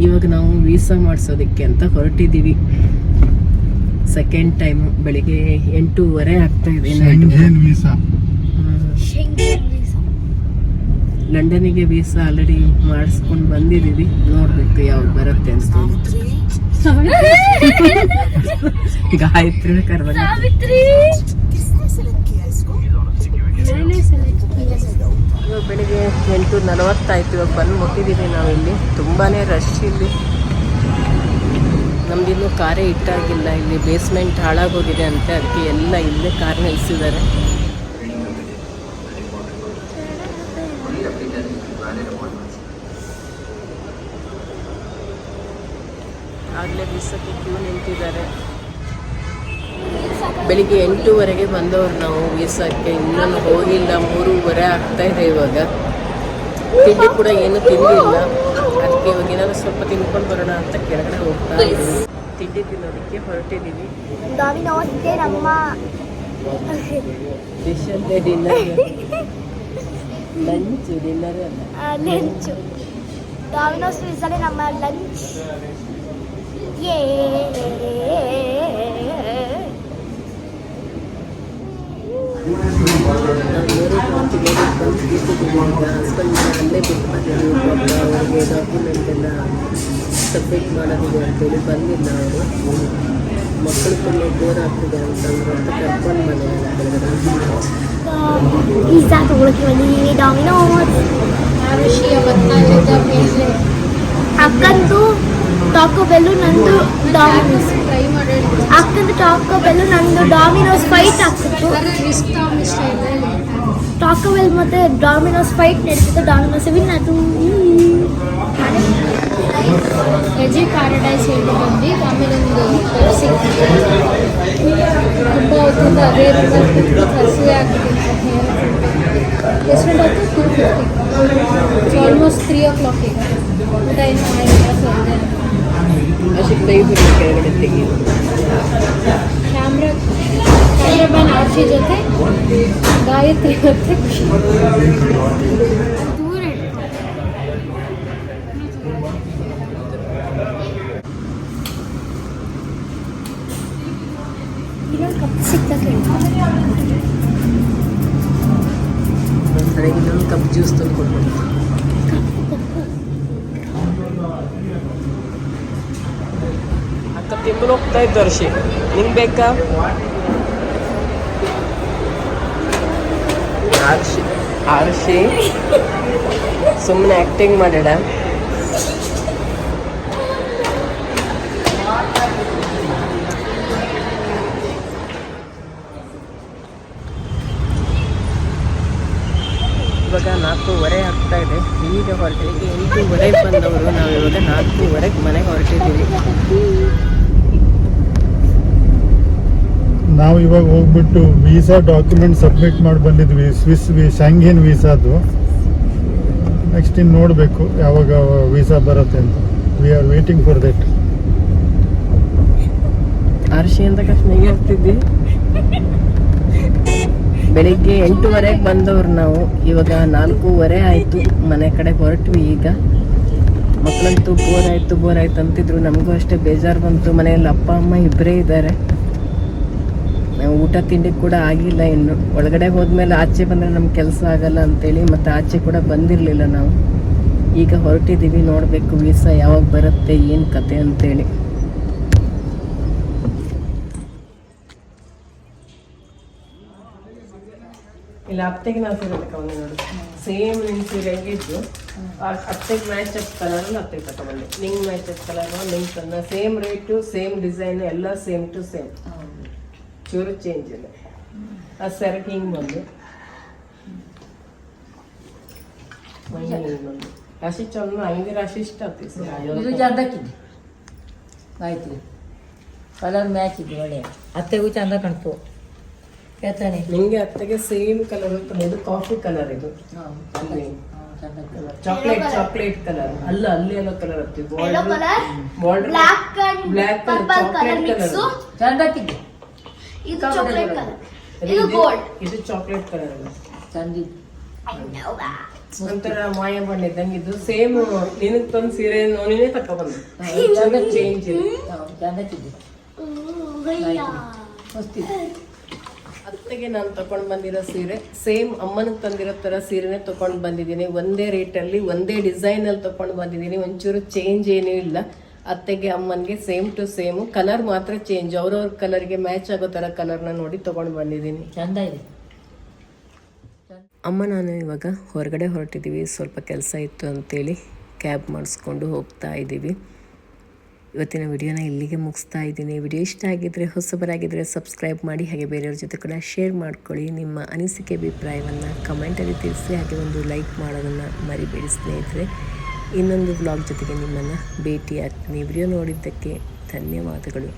ಇವಾಗ ನಾವು ವೀಸಾ ಮಾಡಿಸೋದಕ್ಕೆ ಅಂತ ಹೊರಟಿದ್ದೀವಿ. ಸೆಕೆಂಡ್ ಟೈಮ್ ಬೆಳಿಗ್ಗೆ ಎಂಟೂವರೆ ಆಗ್ತಾ ಇದೆ ಲಂಡನಿಗೆ ವೀಸಾ. ಆಲ್ರೆಡಿ ಮಾಡಿಸ್ಕೊಂಡು ಬಂದಿದ್ದೀವಿ. ನೋಡ್ಬೇಕು ಯಾವಾಗ ಬರುತ್ತೆ ಅಂತ ಗಾಯತ್ರಿ ಕರ್ದಾಗ ಬೆಳಿಗ್ಗೆ ಎಂಟು ನಲವತ್ತಾಯ್ತು ಇವಾಗ ಬಂದು ಮುಟ್ಟಿದ್ದೀವಿ ನಾವಿಲ್ಲಿ. ತುಂಬಾ ರಶ್ ಇಲ್ಲಿ. ನಮ್ದಿನ್ನು ಕಾರೇ ಇಟ್ಟಾಗಿಲ್ಲ. ಇಲ್ಲಿ ಬೇಸ್ಮೆಂಟ್ ಹಾಳಾಗೋಗಿದೆ ಅಂತೆ. ಅದಕ್ಕೆ ಎಲ್ಲ ಇಲ್ಲೇ ಕಾರ್ ನಿಲ್ಲಿಸಿದ್ದಾರೆ ಆಗಲೇ ಬಿಸಕ್ಕೆ ಕ್ಯೂ ನಿಂತಿದ್ದಾರೆ. ಬೆಳಿಗ್ಗೆ ಎಂಟೂವರೆಗೆ ಬಂದವರು ನಾವು ವೀಸಕ್ಕೆ ಇನ್ನೂ ಹೋಗಿಲ್ಲ ಮೂರುವರೆ ಆಗ್ತಾ ಇದೆ ಇವಾಗ. ತಿಂಡಿ ಕೂಡ ಏನು ತಿಂದಿಲ್ಲ. ಅದಕ್ಕೆ ಇವಾಗ ಏನಾದ್ರು ಸ್ವಲ್ಪ ತಿನ್ಕೊಂಡು ಬರೋಣ ಅಂತ ಕೆಳಗಡೆ ಹೋಗ್ತಾ ಇದ್ದೀವಿ. ತಿಂಡಿ ತಿನ್ನೋದಕ್ಕೆ ಹೊರಟಿದ್ದೀವಿ. ಡಿಶ್ ಅಲ್ಲೇ ಡಿನ್ನರ್ ಲಂಚ್ ಡಿನ್ನರ್ ಅಲ್ಲ? ಲಂಚ್. ಡಾಮಿನೋಸ್ ಪಿಜ್ಜಾನೇ ನಮ್ಮ ಲಂಚ್. ಏ ನಮ್ಮೂರು ತಿನ್ನೋದಕ್ಕೆ ಬಂದು ಕೂತಿದ್ದೀವಿ ಈಗ ಹಸ್ಬೆಂಡ್ ಅಲ್ಲೇ ಬಿಟ್ಟು ಬಂದಿದ್ದೀವಿ ಅವ್ರಿಗೆ ಡಾಕ್ಯುಮೆಂಟ್ ಎಲ್ಲ ಸಬ್ಮಿಟ್ ಮಾಡೋದಿದೆ ಅಂತೇಳಿ ಬಂದಿಲ್ಲ ಅವರು ಮಕ್ಕಳು ತುಂಬ ಬೋರ್ ಆಗ್ತಿದೆ ಅಂತಂದ್ರೆ ಅಂತ ಕರ್ಕೊಂಡು ಕೆಳಗಡೆ ಪಿಜ್ಜಾ ತಗೊಳಕ್ಕೆ ಬಂದಿದ್ದೀವಿ ಡಾಮಿನೋಸ್ ಅಕ್ಕಂದು ಟಾಕೋ ಬೆಲ್ಲು ನಂದು ಡಾಮಿನೋಸ್ ಅಕ್ಕಂದು ಟಾಕೋ ಬೆಲ್ಲು ನಂದು ಡಾಮಿನೋಸ್ ಫೈಟ್ ಆಗ್ತಿತ್ತು. ಟಾಕೋ ಬೆಲ್ ಮತ್ತೆ ಡಾಮಿನೋಸ್ ಫೈಟ್ ನಡೀತಿತ್ತು. ಡಾಮಿನೋಸ್ ವಿನ್ ಅದು ಎಜಿ ಪ್ಯಾರಡೈಸ್ ಬಂದು ಆಮೇಲೆ ಒಂದು ತುಂಬ ಹೊತ್ತಿಂದ ಅದೇ ಹಸಿ ಆಗ್ತಿದೆ ಎಷ್ಟು ಹೊತ್ತು two fifty almost three o'clock ಈಗ ಊಟ ಏನು ಮಾಡಿಲ್ಲ ಸೊ ಇದೆ ಅಷ್ಟಕ್ಕೆ ತೆಗಿಬಿಟ್ಟು ಕೆಳಗಡೆ ತೆಗಿ ಕ್ಯಾಮ್ರಾ ಕ್ಯಾಮ್ರಾಮನ್ ಆರ್ಚಿ ಜೊತೆ ಗಾಯತ್ರಿ ಜೊತೆ ತಿಂಬಲು ಹೋಗ್ತಾ ಇದ್ದ ಋಷಿ ನಿಂಗೆ ಬೇಕಾ? ಆರ್ಷಿ ಆರ್ಷಿ ಸುಮ್ಮನೆ ಆ್ಯಕ್ಟಿಂಗ್ ಮಾಡಿಡ. ಇವಾಗ ನಾಲ್ಕೂವರೆ ಆಗ್ತಾ ಇದೆ. ಈಗ ಹೊರಟಿದ್ದೀವಿ ಎಂಟೂವರೆಗೆ ಬಂದವರು. ನಾವು ಇವಾಗ ನಾಲ್ಕೂವರೆಗೆ ಮನೆಗೆ ಹೊರಟಿದ್ದೀವಿ. ನಾವು ಇವಾಗ ಹೋಗ್ಬಿಟ್ಟು ವೀಸಾ ಡಾಕ್ಯುಮೆಂಟ್ ಸಬ್ಮಿಟ್ ಮಾಡಿ ಬಂದಿದ್ವಿ, ಸ್ವಿಸ್ ವಿ ಶಾಂಘೇನ್ ವೀಸಾದು. ನೆಕ್ಸ್ಟ್ ಇನ್ನು ನೋಡಬೇಕು ಯಾವಾಗ ವೀಸಾ ಬರುತ್ತೆ ಅಂತ. We are waiting for that ಆರ್ಷಿ ಅಂತ ಆಗ್ತಿದ್ವಿ ಬೆಳಿಗ್ಗೆ ಎಂಟೂವರೆಗೆ ಬಂದವ್ರು ನಾವು. ಇವಾಗ ನಾಲ್ಕೂವರೆ ಆಯಿತು, ಮನೆ ಕಡೆ ಹೊರಟ್ವಿ ಈಗ. ಮಕ್ಕಳಂತೂ ಬೋರ್ ಆಯಿತು ಬೋರ್ ಆಯಿತು ಅಂತಿದ್ರು. ನಮಗೂ ಅಷ್ಟೇ ಬೇಜಾರು ಬಂತು. ಮನೆಯಲ್ಲಿ ಅಪ್ಪ, ಅಮ್ಮ ಇಬ್ಬರೇ ಇದ್ದಾರೆ. ಊಟ ತಿಂಡಿ ಕೂಡ ಆಗಿಲ್ಲ ಇನ್ನು. ಒಳಗಡೆ ಹೋದ್ಮೇಲೆ ಆಚೆ ಬಂದರೆ ನಮ್ಮ ಕೆಲಸ ಆಗಲ್ಲ ಅಂತೇಳಿ ಮತ್ತು ಆಚೆ ಕೂಡ ಬಂದಿರಲಿಲ್ಲ ನಾವು. ಈಗ ಹೊರಟಿದ್ದೀವಿ, ನೋಡಬೇಕು ವೀಸಾ ಯಾವಾಗ ಬರುತ್ತೆ, ಏನು ಕತೆ ಅಂತೇಳಿ. ಇಲ್ಲ, ಅತ್ತೆಗೆ ನಾವು ಸೀರೆ ತಗೊಂಡೆ ನೋಡು. ಸೇಮ್ ನಿನ್ ಸೀರೆ ಹೆಂಗಿದ್ದು ಅತ್ತೆಗೆ ಮ್ಯಾಚ್ ಅಪ್ ಕಲರ್ ಅತ್ತೆಗೆ ತಗೊಂಡೆ ನಿಂಗೆ ಮ್ಯಾಚ್ ಅಪ್ ಕಲರ್ ನಿಮ್ಗೆ ತಂದ ಸೇಮ್ ರೇಟು ಸೇಮ್ ಡಿಸೈನ್ ಎಲ್ಲ ಸೇಮ್ ಟು ಸೇಮ್ ಚೂರು ಚೇಂಜ್ ಇಲ್ಲ ಆ ಸೆರಗ್ ಹಿಂಗ್ ಬಂದು. ರಾಶಿ ಚಂದ ಹಂಗೆ ರಾಶಿ ಇಷ್ಟ ಆಗ್ತದೆ ಇದು ಚಂದಕ್ಕಿದೆ ಆಯ್ತು. ಕಲರ್ ಮ್ಯಾಚ್ ಇದೆ ಒಳ್ಳೆಯ ಅತ್ತೆಗೂ ಚಂದ ಕಾಣ್ತು ಕೇಳ್ತಾನೆ. ನಿಮಗೆ ಅತ್ತೆಗೆ ಸೇಮ್ ಕಲರ್ ಇದು ಕಾಫಿ ಕಲರ್ ಇದು. ಚಾಕ್ಲೇಟ್ ಚಾಕ್ಲೇಟ್ ಕಲರ್ ಅಲ್ಲ ಅಲ್ಲಿ ಎಲ್ಲ colour colour, border black black colour chocolate colour ಚಂದಕ್ಕಿದೆ ಇದು ಚಾಕ್ಲೇಟ್ ಕಲರ್. ಇದು ಗೋಲ್ಡ್ ಇದು ಚಾಕ್ಲೇಟ್ ಕಲರ್ ಅಲ್ಲ. that. ಒಂಥರ ಮಾಯ ಬಣ್ಣ ಇದ್ದಂಗೆ ಇದು ಸೇಮ್ ನಿನಗ್ ತಂದು ಸೀರೆ ನೋಡಿನೇ ತಕೊಬಂದು ಚೇಂಜ್ ಇದೆ. ಚಂದಕ್ಕಿದ್ದು ಮಸ್ತಿತ್ತು ಅತ್ತೆಗೆ ನಾನು ತಗೊಂಡ್ ಬಂದಿರೋ ಸೀರೆ ಸೇಮ್ ಅಮ್ಮನಿಗೆ ತಂದಿರೋ ತರ ಸೀರೆನೇ ತಗೊಂಡ್ ಬಂದಿದ್ದೀನಿ. ಒಂದೇ ರೇಟಲ್ಲಿ ಒಂದೇ ಡಿಸೈನ್ ಅಲ್ಲಿ ತಕೊಂಡ್ ಬಂದಿದ್ದೀನಿ. ಒಂಚೂರು ಚೇಂಜ್ ಏನೂ ಇಲ್ಲ. ಅತ್ತೆಗೆ ಅಮ್ಮನಿಗೆ ಸೇಮ್ ಟು ಸೇಮ್. ಕಲರ್ ಮಾತ್ರ ಚೇಂಜ್ ಅವ್ರವ್ರ ಕಲರ್ಗೆ ಮ್ಯಾಚ್ ಆಗೋ ತರ ಕಲರ್ನ ನೋಡಿ ತಗೊಂಡ್ ಬಂದಿದ್ದೀನಿ. ಚಂದ ಇದೆ. ಅಮ್ಮ ನಾನು ಇವಾಗ ಹೊರಗಡೆ ಹೊರಟಿದ್ದೀವಿ. ಸ್ವಲ್ಪ ಕೆಲಸ ಇತ್ತು ಅಂತೇಳಿ ಕ್ಯಾಬ್ ಮಾಡಿಸ್ಕೊಂಡು ಹೋಗ್ತಾ ಇದ್ದೀವಿ. ಇವತ್ತಿನ ವಿಡಿಯೋನ ಇಲ್ಲಿಗೆ ಮುಗಿಸ್ತಾ ಇದ್ದೀನಿ. ವಿಡಿಯೋ ಇಷ್ಟ ಆಗಿದ್ದರೆ ಹೊಸಬರಾಗಿದ್ದರೆ ಸಬ್ಸ್ಕ್ರೈಬ್ ಮಾಡಿ ಹಾಗೆ ಬೇರೆಯವ್ರ ಜೊತೆ ಕೂಡ ಶೇರ್ ಮಾಡ್ಕೊಳ್ಳಿ. ನಿಮ್ಮ ಅನಿಸಿಕೆ ಅಭಿಪ್ರಾಯವನ್ನು ಕಮೆಂಟಲ್ಲಿ ತಿಳಿಸಿ ಹಾಗೆ ಒಂದು ಲೈಕ್ ಮಾಡೋದನ್ನು ಮರಿಬೇಡಿ ಸ್ನೇಹಿತರೆ. ಇನ್ನೊಂದು ವ್ಲಾಗ್ ಜೊತೆಗೆ ನಿಮ್ಮನ್ನು ಭೇಟಿ ಆಗ್ತೀನಿ ವಿಡಿಯೋ ನೋಡಿದ್ದಕ್ಕೆ ಧನ್ಯವಾದಗಳು.